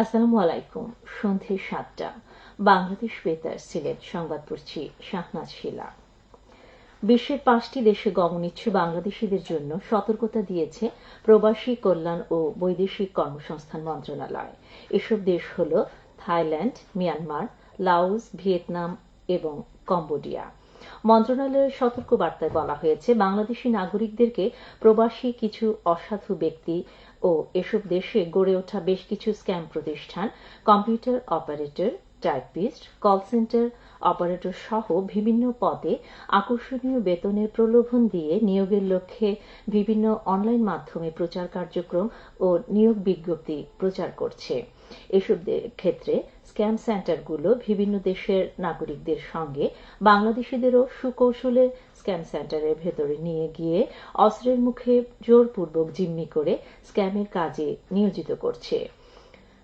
আসসালামু আলাইকুম সন্ধে সাতটা। বাংলাদেশ বেতার সিলেট, সংবাদ পড়ছি শাহনাজ শিলা। বিশ্বের পাঁচটি দেশে গমনিচ্ছু বাংলাদেশিদের জন্য সতর্কতা দিয়েছে প্রবাসী কল্যাণ ও বৈদেশিক কর্মসংস্থান মন্ত্রণালয়। এসব দেশ হল থাইল্যান্ড, মিয়ানমার, লাওস, ভিয়েতনাম এবং কম্বোডিয়া। মন্ত্রণালয়ের সতর্ক বার্তায় বলা হয়েছে, বাংলাদেশি নাগরিকদেরকে প্রবাসী কিছু অসাধু ব্যক্তি ও এসব দেশে গড়ে ওঠা বেশ কিছু স্ক্যাম প্রতিষ্ঠান, computer operator, typist, call centre operator সহ বিভিন্ন পদে আকর্ষণীয় বেতনের প্রলোভন দিয়ে নিয়োগের লক্ষ্যে বিভিন্ন অনলাইন মাধ্যমে প্রচার কার্যক্রম ও নিয়োগ বিজ্ঞপ্তি প্রচার করছে। এসব ক্ষেত্রে স্ক্যাম সেন্টারগুলো বিভিন্ন দেশের নাগরিকদের সঙ্গে বাংলাদেশিদেরও সুকৌশলে স্ক্যাম সেন্টারের ভেতরে নিয়ে গিয়ে অস্ত্রের মুখে জোরপূর্বক জিম্মি করে স্ক্যামের কাজে নিয়োজিত করছে।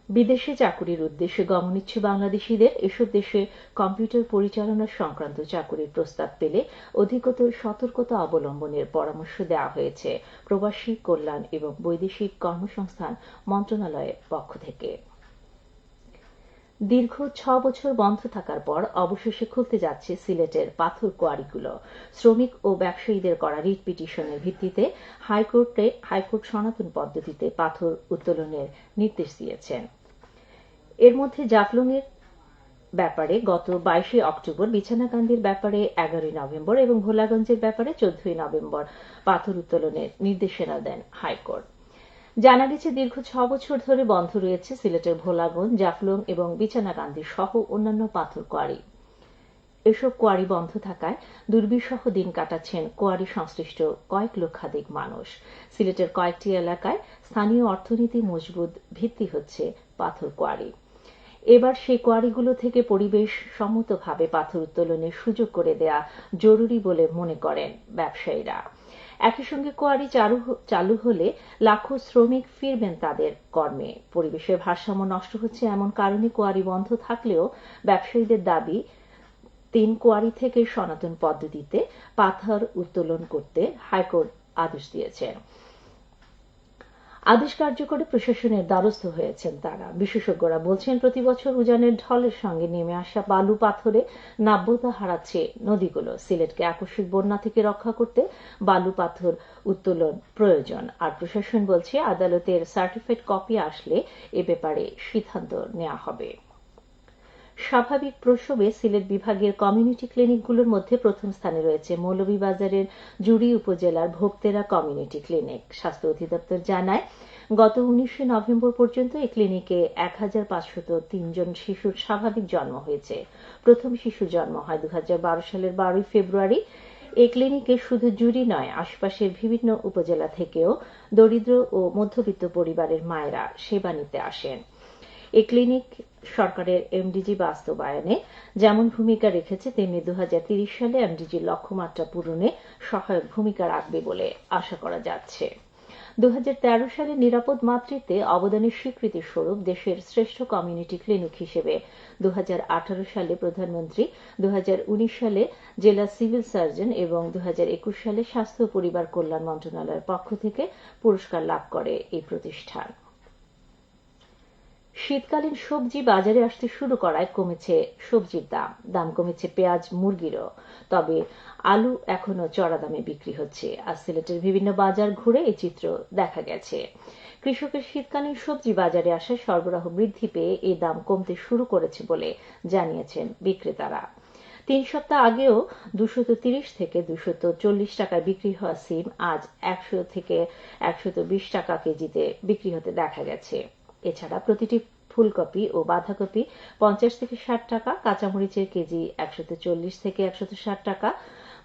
বিদেশে চাকুরির উদ্দেশ্যে গমনিচ্ছে বাংলাদেশিদের, এসব দেশে কম্পিউটার পরিচালনা সংক্রান্ত চাকুরির প্রস্তাব পেলে অধিকতর সতর্কতা অবলম্বনের পরামর্শ দেওয়া হয়েছে প্রবাসী কল্যাণ এবং বৈদেশিক কর্মসংস্থান মন্ত্রণালয়ের পক্ষ থেকে। দীর্ঘ ছ বছর বন্ধ থাকার পর অবশেষে খুলতে যাচ্ছে সিলেটের পাথর কোয়ারিগুলো। শ্রমিক ও ব্যবসায়ীদের করা রিট পিটিশনের ভিত্তিতে হাইকোর্টে হাইকোর্ট সনাতন পদ্ধতিতে পাথর উত্তোলনের নির্দেশ দিয়েছেন। এর মধ্যে জাফলংয়ের ব্যাপারে গত বাইশে অক্টোবর, বিছানাকান্দির ব্যাপারে এগারোই নভেম্বর এবং ভোলাগঞ্জের ব্যাপারে চোদ্দই নভেম্বর পাথর উত্তোলনের নির্দেশনা দেন হাইকোর্ট। জানা গেছে, দীর্ঘ ছ বছর ধরে বন্ধ রয়েছে সিলেটের ভোলাগঞ্জ জাফলং এবং বিছানাকান্দি সহ অন্যান্য পাথর কোয়ারি। এসব কোয়ারি বন্ধ থাকায় দুর্বিষহ দিন কাটাচ্ছেন কোয়ারি সংশ্লিষ্ট কয়েক লক্ষাধিক মানুষ। সিলেটের কয়েকটি এলাকায় স্থানীয় অর্থনীতি মজবুত ভিত্তি হচ্ছে পাথর কোয়ারি। এবার সেই কোয়ারিগুলো থেকে পরিবেশ সম্মতভাবে পাথর উত্তোলনের সুযোগ করে দেয়া জরুরি বলে মনে করেন ব্যবসায়ীরা। একই সঙ্গে কোয়ারি চালু হলে লাখো শ্রমিক ফিরবেন তাদের কর্মে। পরিবেশের ভারসাম্য নষ্ট হচ্ছে এমন কারণে কোয়ারি বন্ধ থাকলেও ব্যবসায়ীদের দাবি, তিন কোয়ারি থেকে সনাতন পদ্ধতিতে পাথর উত্তোলন করতে হাইকোর্ট আদেশ দিয়েছে। আদেশ কার্যকরে প্রশাসনের দ্বারস্থ হয়েছেন তারা। বিশেষজ্ঞরা বলছেন, প্রতি বছর উজানের ঢলের সঙ্গে নেমে আসা বালু পাথরে নাব্যতা হারাচ্ছে নদীগুলো। সিলেটকে আকস্মিক বন্যা থেকে রক্ষা করতে বালু পাথর উত্তোলন প্রয়োজন। আর প্রশাসন বলছে, আদালতের সার্টিফাইড কপি আসলে এ ব্যাপারে সিদ্ধান্ত নেওয়া হবে। স্বাভাবিক প্রসবে সিলেট বিভাগের কমিউনিটি ক্লিনিকগুলোর মধ্যে প্রথম স্থানে রয়েছে মৌলভীবাজারের জুড়ি উপজেলার ভোক্তেরা কমিউনিটি ক্লিনিক। স্বাস্থ্য অধিদপ্তর জানায়, গত উনিশে নভেম্বর পর্যন্ত এই ক্লিনিকে এক হাজার পাঁচশত তিনজন শিশুর স্বাভাবিক জন্ম হয়েছে। প্রথম শিশু জন্ম হয় দু হাজার বারো সালের বারোই ফেব্রুয়ারি। এই ক্লিনিকে শুধু জুড়ি নয়, আশপাশের বিভিন্ন উপজেলা থেকেও দরিদ্র ও মধ্যবিত্ত পরিবারের মায়েরা সেবা নিতে আসেন। এই ক্লিনিক সরকারের এমডিজি বাস্তবায়নে যেমন ভূমিকা রেখেছে, তেমনি দু সালে এমডিজির লক্ষ্যমাত্রা পূরণে সহায়ক ভূমিকা রাখবে বলে আশা করা যাচ্ছে। দু হাজার তেরো সালে নিরাপদ মাতৃত্বে অবদানের স্বীকৃতি স্বরূপ দেশের শ্রেষ্ঠ কমিউনিটি ক্লিনিক হিসেবে। দু হাজার আঠারো সালে প্রধানমন্ত্রী দু হাজার উনিশ সালে জেলা সিভিল সার্জন এবং দু হাজার একুশ সালে স্বাস্থ্য পরিবার কল্যাণ মন্ত্রণালয়ের পক্ষ থেকে পুরস্কার লাভ করে এই প্রতিষ্ঠান। শীতকালীন সবজি বাজারে আসতে শুরু করায় কমেছে সবজির দাম। দাম কমেছে পেঁয়াজ, মুরগিরও। তবে আলু এখনও চড়া দামে বিক্রি হচ্ছে। আর সিলেটের বিভিন্ন বাজার ঘুরে এই চিত্র দেখা গেছে। কৃষকের শীতকালীন সবজি বাজারে আসা সরবরাহ বৃদ্ধি পেয়ে এই দাম কমতে শুরু করেছে বলে জানিয়েছেন বিক্রেতারা। তিন সপ্তাহ আগেও দুশত তিরিশ থেকে দুশত চল্লিশ টাকায় বিক্রি হওয়া সিম আজ একশো থেকে একশত বিশ টাকা কেজিতে বিক্রি হতে দেখা গেছে। এছাড়া প্রতিটি ফুলকপি ও বাঁধাকপি পঞ্চাশ থেকে ষাট টাকা, কাঁচামরিচের কেজি একশত চল্লিশ থেকে একশত ষাট টাকা,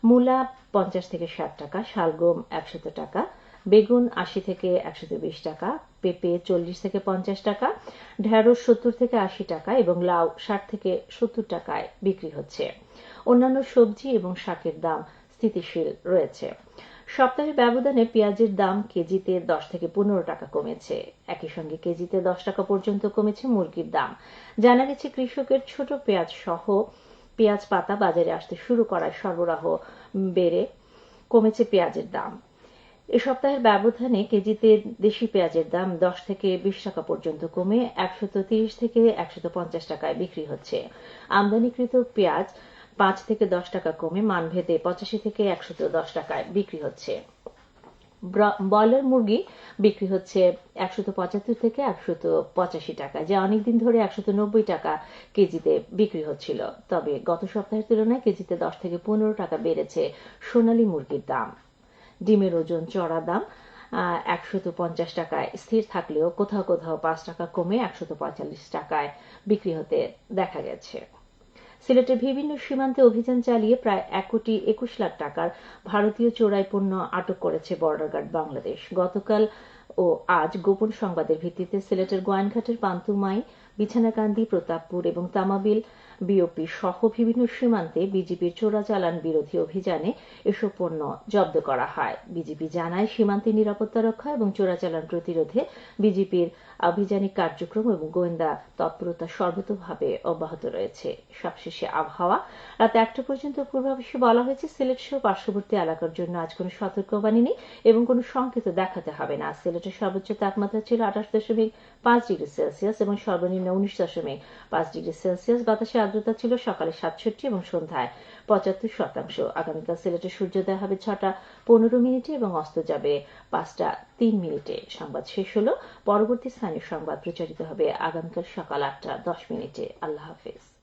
মূলা পঞ্চাশ থেকে ষাট টাকা, শালগম একশত টাকা, বেগুন আশি থেকে একশত বিশ টাকা, পেঁপে চল্লিশ থেকে পঞ্চাশ টাকা, ঢেঁড়স সত্তর থেকে আশি টাকা এবং লাউ ষাট থেকে সত্তর টাকায় বিক্রি হচ্ছে। অন্যান্য সবজি এবং শাকের দাম স্থিতিশীল রয়েছে। সপ্তাহের ব্যবধানে পেঁয়াজের দাম কেজিতে দশ থেকে পনেরো টাকা কমেছে। একই সঙ্গে কেজিতে দশ টাকা পর্যন্ত কমেছে মুরগির দাম। জানা গেছে কৃষকের ছোট পেঁয়াজ সহ পেঁয়াজ পাতা বাজারে আসতে শুরু করায় সরবরাহ বেড়ে কমেছে পেঁয়াজের দাম। এ সপ্তাহের ব্যবধানে কেজিতে দেশি পেঁয়াজের দাম দশ থেকে বিশ টাকা পর্যন্ত কমে একশত তিরিশ থেকে একশত পঞ্চাশ টাকায় বিক্রি হচ্ছে। আমদানিকৃত পেঁয়াজ পাঁচ থেকে দশ টাকা কমে মানভেদে পঁচাশি থেকে একশো দশ টাকায় বিক্রি হচ্ছে। ব্রয়লার মুরগি বিক্রি হচ্ছে একশত পঁচাত্তর থেকে একশত পঁচাশি টাকা, যা অনেকদিন ধরে একশত নব্বই টাকা কেজিতে বিক্রি হচ্ছিল। তবে গত সপ্তাহের তুলনায় কেজিতে দশ থেকে পনেরো টাকা বেড়েছে সোনালী মুরগির দাম। ডিমের ওজন, চড়া দাম একশত পঞ্চাশ টাকায় স্থির থাকলেও কোথাও কোথাও পাঁচ টাকা কমে একশত পঁয়তাল্লিশ টাকায় বিক্রি হতে দেখা গেছে। সিলেটের বিভিন্ন সীমান্তে অভিযান চালিয়ে প্রায় এক কোটি একুশ লাখ টাকার ভারতীয় চোরাই পণ্য আটক করেছে বর্ডার গার্ড বাংলাদেশ। গতকাল ও আজ গোপন সংবাদের ভিত্তিতে সিলেটের গোয়াইনঘাটের পান্তুমাই, বিছানাকান্দি, প্রতাপপুর এবং তামাবিল, বিওপি সহ বিভিন্ন সীমান্তে বিজিবির চোরাচালান বিরোধী অভিযানে এসব পণ্য জব্দ করা হয়। বিজিবি জানায় সীমান্তে নিরাপত্তা রক্ষা এবং চোরাচালান প্রতিরোধে বিজিবির আভিযানিক কার্যক্রম এবং গোয়েন্দা তৎপরতা সর্বতোভাবে অব্যাহত রয়েছে। সবশেষে আবহাওয়া। রাত একটা পর্যন্ত পূর্বাভাসে বলা হয়েছে, সিলেট সহ পার্শ্ববর্তী এলাকার জন্য আজ কোনো সতর্কবাণী নেই এবং কোনো সংকেত দেখাতে হবে না। সিলেটের সর্বোচ্চ তাপমাত্রা ছিল আঠাশ দশমিক পাঁচ ডিগ্রি সেলসিয়াস এবং সর্বনিম্ন উনিশ দশমিক পাঁচ ডিগ্রি সেলসিয়াস। বাতাসে আর্দ্রতা ছিল সকালে সাতষট্টি এবং সন্ধ্যায় পঁচাত্তর শতাংশ। আগামীকাল সিলেটে সূর্যোদয় হবে ছটা পনেরো মিনিটে এবং অস্ত যাবে পাঁচটা তিন মিনিটে। সংবাদ শেষ হল। পরবর্তী স্থানীয় সংবাদ প্রচারিত হবে আগামীকাল সকাল আটটা দশ মিনিটে। আল্লাহ হাফিজ।